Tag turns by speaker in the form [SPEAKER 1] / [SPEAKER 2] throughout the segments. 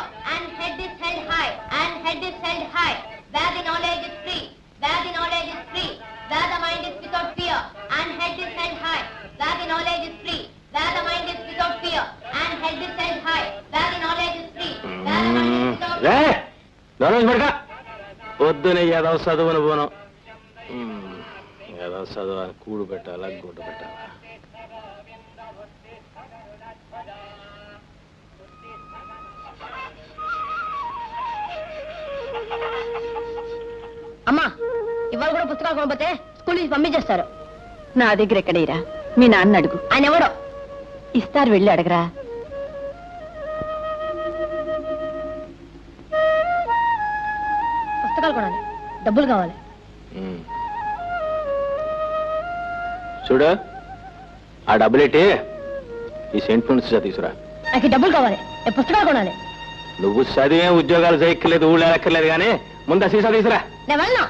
[SPEAKER 1] and head is held high, and head is held high. Where the knowledge is free, where the knowledge is free, where the mind is without fear, and head is held high. Where the knowledge is free, where the mind is without fear, and head is held high. Where the knowledge is free, where the mind is without
[SPEAKER 2] ray
[SPEAKER 1] fear.
[SPEAKER 2] దొరకదు పడక పొద్దున ఏదో చదువును పోను ఏదో చదువు కూడు పెట్టాలా గుడ్డ పెట్టాలా
[SPEAKER 1] అమ్మా ఇవాళ కూడా పుస్తకాలు కొనపోతే స్కూల్ నుంచి పంపించేస్తారు.
[SPEAKER 3] నా దగ్గర ఎక్కడేరా మీ నాన్న అడుగు.
[SPEAKER 1] ఆయన ఎవడో
[SPEAKER 3] ఇస్తారు వెళ్ళి అడగరా.
[SPEAKER 1] పుస్తకాలు కొనాలి. డబ్బులు కావాలి.
[SPEAKER 2] చూడు ఆ డబ్బులెట్టి ఈ సెంట్ నుంచి తీసుకురా.
[SPEAKER 1] నాకు ఈ డబ్బులు కావాలి. పుస్తకాలు కొనాలి.
[SPEAKER 2] నువ్వు చదివే ఉద్యోగాలు చేయక్కర్లేదు ఊళ్ళో ఎక్కర్లేదు కానీ ముందు ఆ సీసా తీసురా
[SPEAKER 1] నేను వెళ్ళను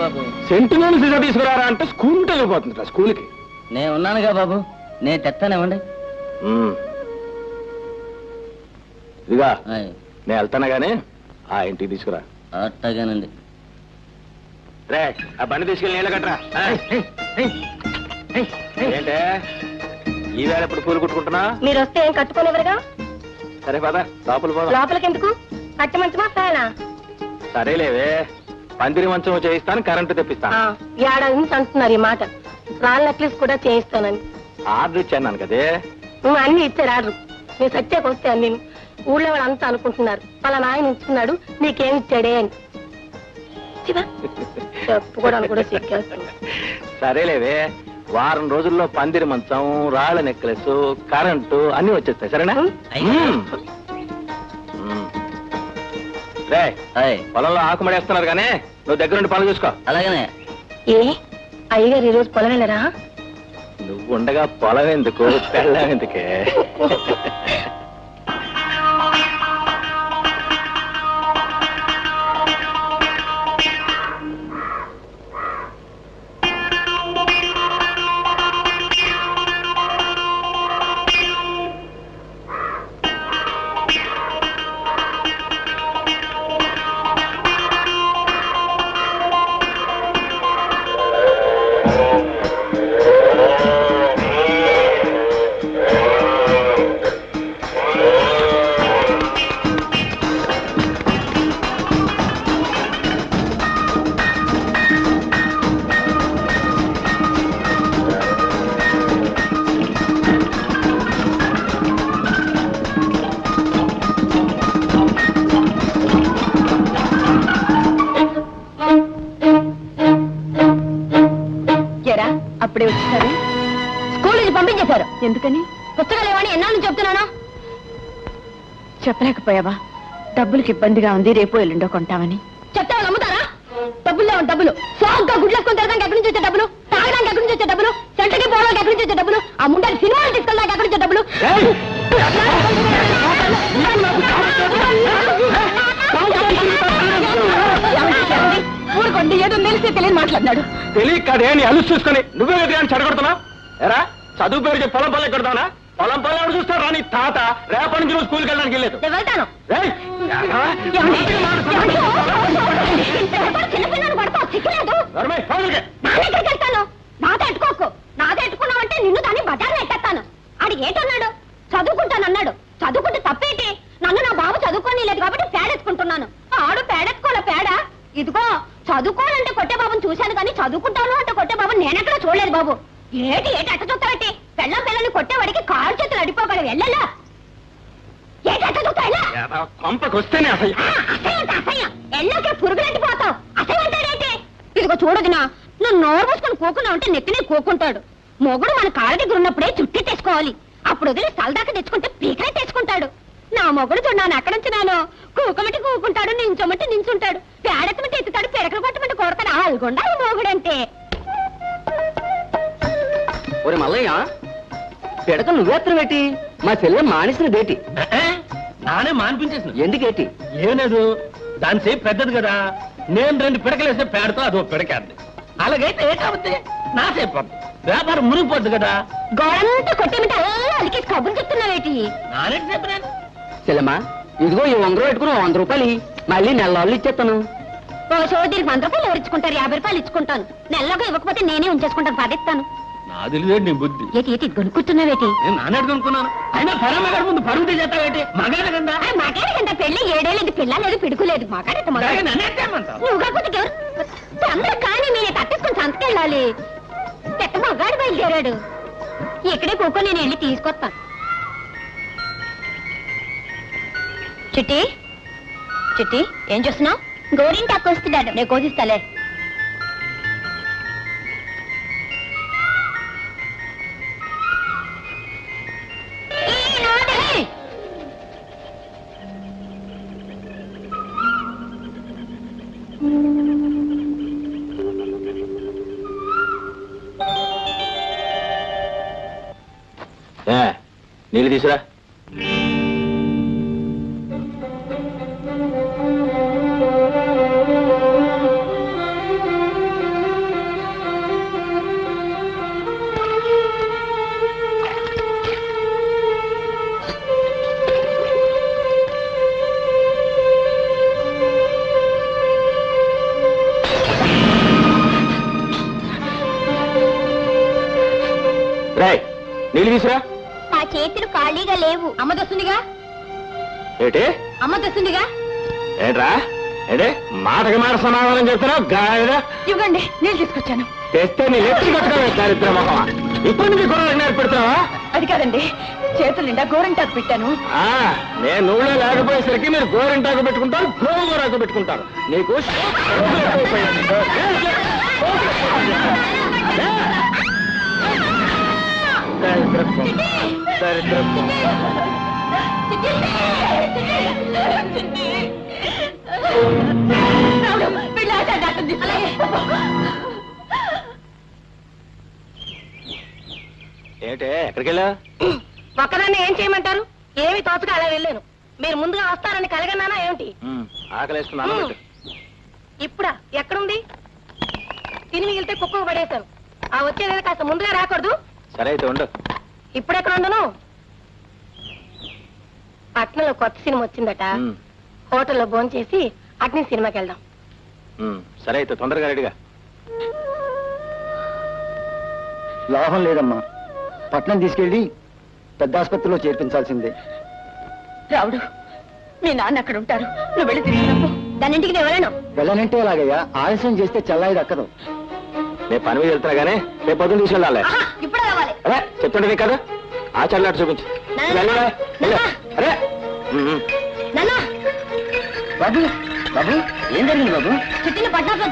[SPEAKER 4] బాబు?
[SPEAKER 2] సెంటు నూనె సీసా తీసుకురారా అంటే స్కూల్ వెళ్ళిపోతుంది స్కూల్కి.
[SPEAKER 4] నేను ఉన్నానుగా బాబు. నేను తెస్తానేమండి
[SPEAKER 2] ఉమ్. ఇదిగా నేను వెళ్తాను గానీ ఆ ఇంటికి తీసుకురా.
[SPEAKER 4] అట్టగానండి.
[SPEAKER 2] రే ఆ బండి తీసుకెళ్ళి నీళ్ళు కట్టరా? ఏంటే? ఈ వేళ ఎప్పుడు పూలు కుట్టుకుంటున్నా?
[SPEAKER 1] మీరు వస్తే ఏం కట్టుకోనివ్వరుగా?
[SPEAKER 2] సరే పద లోపల పోదాం.
[SPEAKER 1] లోపలికి ఎందుకు కట్టి మంచమా ఫ్యానా?
[SPEAKER 2] సరేలేవే. పందిరి మంచం చేయిస్తాను కరెంటు తెప్పిస్తాను.
[SPEAKER 1] ఏడాది నుంచి అంటున్నారు ఈ మాట. రాళ్ళ నెక్లెస్ కూడా చేయిస్తానని.
[SPEAKER 2] ఆర్డర్ ఇచ్చాను కదే.
[SPEAKER 1] నువ్వు అన్ని ఇచ్చారు ఆర్డర్. నేను సత్యాకి వస్తే అన్ని. ఊళ్ళో వాళ్ళు అంతా అనుకుంటున్నారు. వాళ్ళ నాయన ఇచ్చున్నాడు నీకేం ఇచ్చాడే అని. చెప్పుకోవడానికి కూడా
[SPEAKER 2] సరేలేవే. వారం రోజుల్లో పందిరి మంచం రాళ్ళ నెక్లెస్ కరెంటు అన్ని వచ్చేస్తాయి సరేనా. రే పొలంలో ఆకుమడేస్తున్నారు కానీ నువ్వు దగ్గర నుండి పనులు చూసుకో.
[SPEAKER 4] అలాగనే.
[SPEAKER 1] ఏ? అయ్యగారు ఈరోజు పొలం వెళ్ళరా?
[SPEAKER 2] నువ్వు ఉండగా పొలం ఎందుకు? పెళ్ళం ఎందుకే?
[SPEAKER 3] ఎరా అప్పుడే వచ్చేసారు.
[SPEAKER 1] స్కూల్ నుంచి పంపించేశారు.
[SPEAKER 3] ఎందుకని?
[SPEAKER 1] పుస్తకాలు ఎన్నాళ్ళు నుంచి చెప్తున్నాను.
[SPEAKER 3] చెప్పలేకపోయావా? డబ్బులకి ఇబ్బందిగా ఉంది రేపు ఎల్లుండో కొంటామని.
[SPEAKER 1] చెప్తే వాళ్ళు అమ్ముతారా డబ్బులు లేవు డబ్బులు. సాగ్గా గుడ్లేసుకొని తిరగడానికి ఎక్కడి నుంచి వచ్చే డబ్బులు? తాగడానికి ఎక్కడి నుంచి వచ్చే డబ్బులు? సెంటర్కి పోవడానికి ఎక్కడి నుంచి వచ్చే డబ్బులు? ఆ ముందర సినిమాలు తీసుకెళ్ళడానికి ఎక్కడి నుంచి డబ్బులు?
[SPEAKER 3] మాట్లాడినాడు
[SPEAKER 2] తెలియక కాదే నీ అలుసు చూసుకొని నువ్వే కదా అని చెడగొడుతున్నావు? ఎరా చదువు పేరు చెప్పి పొలం పల్లె కొడతానా పొలం పల్లె ఎవరు చూస్తారు రా నీ తాత? రేపటి నుంచి నువ్వు స్కూల్కి వెళ్ళడానికి వెళ్ళలేదు
[SPEAKER 1] నేను వెళ్తాను.
[SPEAKER 2] ఎరా?
[SPEAKER 1] చిన్నపిల్లని పడతావు? సిక్కులేదు
[SPEAKER 2] నడవయ్, లోపలికి.
[SPEAKER 1] నా దగ్గరికి వెళ్తాను? నాతో ఎట్టుకోకు నాతో ఎట్టుకున్నావంటే నిన్ను దాన్ని బజార్లో ఎట్టేస్తాను ఆడు ఏటన్నాడు చదువుకుంటానన్నాడు చదువుకుంటే తప్పేంటి నన్ను నా బాబు చదువుకోని లేదు కాబట్టి పేడెత్తుకుంటున్నాను ఆడు పేడెత్తుకోలే పేడ ఇదిగో చదువుకోవాలంటే కొట్టే బాబుని చూశాను కానీ చదువుకుంటాను అంటే కొట్టే బాబు నేనెక్కడ చూడలేదు బాబు ఏటి ఏటి అట్ట చూస్తావేంటి? పెళ్ళం పిల్లల్ని కొట్టేవాడికి కాలు చేతులు అడిపోగలవు వెళ్ళలా ఏటి అట్ట చూస్తా వెళ్ళా
[SPEAKER 2] ఎరా, కొంపకి వస్తేనే అసహ్యం
[SPEAKER 1] అసహ్యం. ఎల్లోకే పురుగులంటి పోతావు అసహ్యం అంటాడేంటి ఇదిగో చూడదునా నువ్వు నోరు మూసుకొని కూకున్నా ఉంటే నెత్తినే కూకుంటాడు. మొగుడు మన కాళ్ళ దగ్గర ఉన్నప్పుడే చుట్టి తెచ్చుకోవాలి. అప్పుడు వదిలి సలదాకా తెచ్చుకుంటే పీకలే తెచ్చుకుంటాడు. నా మొగుడు చూడాను ఎక్కడ ఉంచినాను? కూకమంటే కూకుంటాడు నించోమంటే నించుంటాడు. పేడెత్తమంటే ఎత్తుతాడు పిడకలు కొట్టమంటే కొడతాడు. ఆల్గొండ మొగుడంటే.
[SPEAKER 4] ఒరే మల్లయ్య పిడక నువ్వేత్రం ఏంటి మా చెల్లె మానేసిన డేటి
[SPEAKER 5] నానే మానిపించేసిన.
[SPEAKER 4] ఎందుకేటి
[SPEAKER 5] ఏం లేదు దాని సేపు పెద్దది కదా. నేను రెండు పిడకలేస్తే పేడతో అదో పిడకేద్ది. అలాగైతే ఏ కాబట్టి నాసైపోద్ది వ్యాపారం మునిగిపోద్ది కదా.
[SPEAKER 1] గోడంతా కొట్టేమిటి అలా అలికేసి కబుర్లు చెప్తున్నావేటి
[SPEAKER 5] నానేటి చెప్పినాను
[SPEAKER 4] చెల్లెమ్మా ఇదిగో ఈ వందరూ పెట్టుకుని వంద రూపాయలు ఇయ్యి. మళ్ళీ నెల వాళ్ళు ఇచ్చేస్తాను.
[SPEAKER 1] ఓ చోదరికి వంద రూపాయలు ఎవరు ఇచ్చుకుంటారు? యాభై రూపాయలు ఇచ్చుకుంటాను. నెలలోగా ఇవ్వకపోతే నేనే ఉంచేసుకుంటాను పదిస్తాను
[SPEAKER 5] నా తెలియదు నీ బుద్ధి?
[SPEAKER 1] ఏటి ఏటి గొనుక్కుతున్నావేటి
[SPEAKER 5] నేను నానేటి అనుకున్నాను అయినా పరమ గారి ముందు పరుగుతి చేస్తావేటి మగాడు కదా?
[SPEAKER 1] మాకేడకంట పెళ్ళి ఏడేలేదు పిల్ల లేదు పిడుకులేదు మాకాడట
[SPEAKER 5] అలాగే నన్నేటేమంటావు
[SPEAKER 1] నువ్వు కాకపోతే ఎవరు అందరూ కానీ మీరే తట్టేసుకొని సంతకెళ్ళాలి చెత్త మగాడు బయలుదేరాడు. ఇక్కడే కూకొని నేను వెళ్ళి తీసుకొస్తాను. చిట్టి చిట్టి ఏం చూస్తున్నావు? గోరింటాకు వస్తున్నాడు. నేను కోసిస్తాలే
[SPEAKER 2] నీళ్ళు తీసురా. రాయ్ నీళ్ళు తీసురా.
[SPEAKER 1] చేతులు ఖాళీగా లేవు అమ్మ తెస్తుందిగా
[SPEAKER 2] ఏంటి
[SPEAKER 1] అమ్మ తెస్తుందిగా
[SPEAKER 2] ఏంట్రా ఏంటి మాటకి మాట సమాధానం చెప్తున్నావు గాయదా
[SPEAKER 3] ఇవ్వండి నీళ్ళు తీసుకొచ్చాను
[SPEAKER 2] తెస్తే నీ ఎత్తి కట్టుకోవే దారిద్ర మొహమా ఇప్పుడు నుంచి నేర్పెడుతున్నావా
[SPEAKER 3] అది కాదండి చేతులు నిండా గోరింటాకు పెట్టాను
[SPEAKER 2] ఆ, నేను నువ్వులో లేకపోయేసరికి మీరు గోరింటాకు పెట్టుకుంటారు గోరాకు పెట్టుకుంటారు నీకు
[SPEAKER 3] ఆట ఆడుతుంది.
[SPEAKER 2] ఏంటే ఎక్కడికి వెళ్ళా
[SPEAKER 3] ఒక్కదాన్ని ఏం చేయమంటారు? ఏమి తోచగా అలా వెళ్ళాను. మీరు ముందుగా వస్తారని కలగన్నానా ఏమిటి?
[SPEAKER 2] ఆకలేసుకున్నాను
[SPEAKER 3] ఉమ్. ఇప్పుడా? ఎక్కడుంది? తిని మిగిలితే కుక్క పడేశాను. ఆ వచ్చేది కాస్త ముందుగా రాకూడదు.
[SPEAKER 2] సరే అయితే ఉండు.
[SPEAKER 3] ఇప్పుడు ఎక్కడ ఉండను పట్నంలో కొత్త సినిమా వచ్చిందట.
[SPEAKER 2] ఉమ్,
[SPEAKER 3] హోటల్లో భోంచేసి చేసి అట్నీ సినిమాకి వెళ్దాం
[SPEAKER 2] ఉమ్, సరే అయితే తొందరగా రెడీగా.
[SPEAKER 6] లాభం లేదమ్మా. పట్నం తీసుకెళ్ళి పెద్ద ఆసుపత్రిలో చేర్పించాల్సిందే.
[SPEAKER 3] రావుడు మీ నాన్న అక్కడ ఉంటారు. నువ్వు వెళ్ళి తీసుకురాపో
[SPEAKER 1] దాని ఇంటికి నేను వెళ్ళను.
[SPEAKER 6] వెళ్ళనంటే ఎలాగయ్యా? ఆలస్యం చేస్తే చల్లాయి దక్కదు.
[SPEAKER 2] నేను పని మీద వెళ్తున్నా గానీ రేపు పొద్దున్న తీసుకెళ్ళాలి.
[SPEAKER 1] ఆహా, ఇప్పుడే రావాలి
[SPEAKER 2] అరే చెప్తుంటే కదా. ఆ చల్లాటు చూపించు. అరే.
[SPEAKER 6] బాబు బాబు ఏం జరిగింది బాబు?
[SPEAKER 1] చుట్టిన పట్నంలో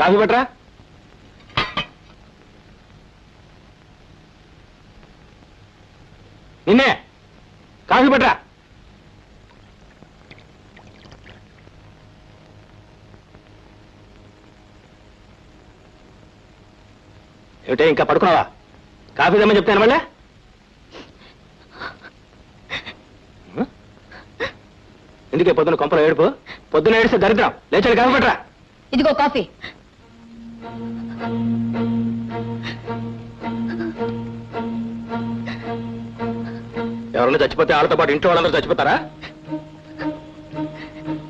[SPEAKER 2] కాఫీ పట్రా? నిన్నే. కాఫీ పట్రా? ఏమిటే ఇంకా పడుకున్నావా? కాఫీ దమ్మని చెప్తాను మళ్ళీ ఎందుకే పొద్దున కొంపలో ఏడుపు? పొద్దున ఏడిస్తే దరిద్రం. లేచాడు కాఫీ పట్రా.
[SPEAKER 1] ఇదిగో కాఫీ.
[SPEAKER 2] ఎవరన్నా చచ్చిపోతే వాళ్ళతో పాటు ఇంట్లో వాళ్ళందరూ చచ్చిపోతారా?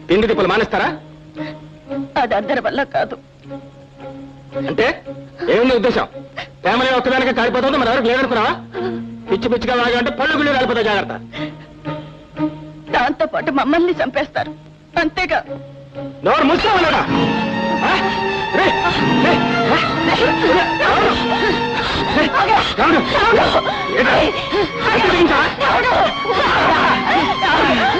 [SPEAKER 2] తిండి తిప్పులు మానేస్తారా?
[SPEAKER 1] అది అందరి వల్ల కాదు.
[SPEAKER 2] అంటే? ఏముంది ఉద్దేశం? ఫ్యామిలీ ఒక్కదానికి కాలిపోతుంది మన ఎవరికి లేదనుకున్నావా? పిచ్చి పిచ్చిగా వాగా పళ్ళు గుళ్ళు కాలిపోతాయి జాగ్రత్త.
[SPEAKER 1] దాంతో పాటు మమ్మల్ని చంపేస్తారు. అంతేగా?
[SPEAKER 2] నోరు మూసుకోమన్నాడా ఆ? రే, రే, ఆ? రే, రావుడు. రే, రావుడు. ఏంట్రా? ఎంత బిగించావా?
[SPEAKER 1] ఆ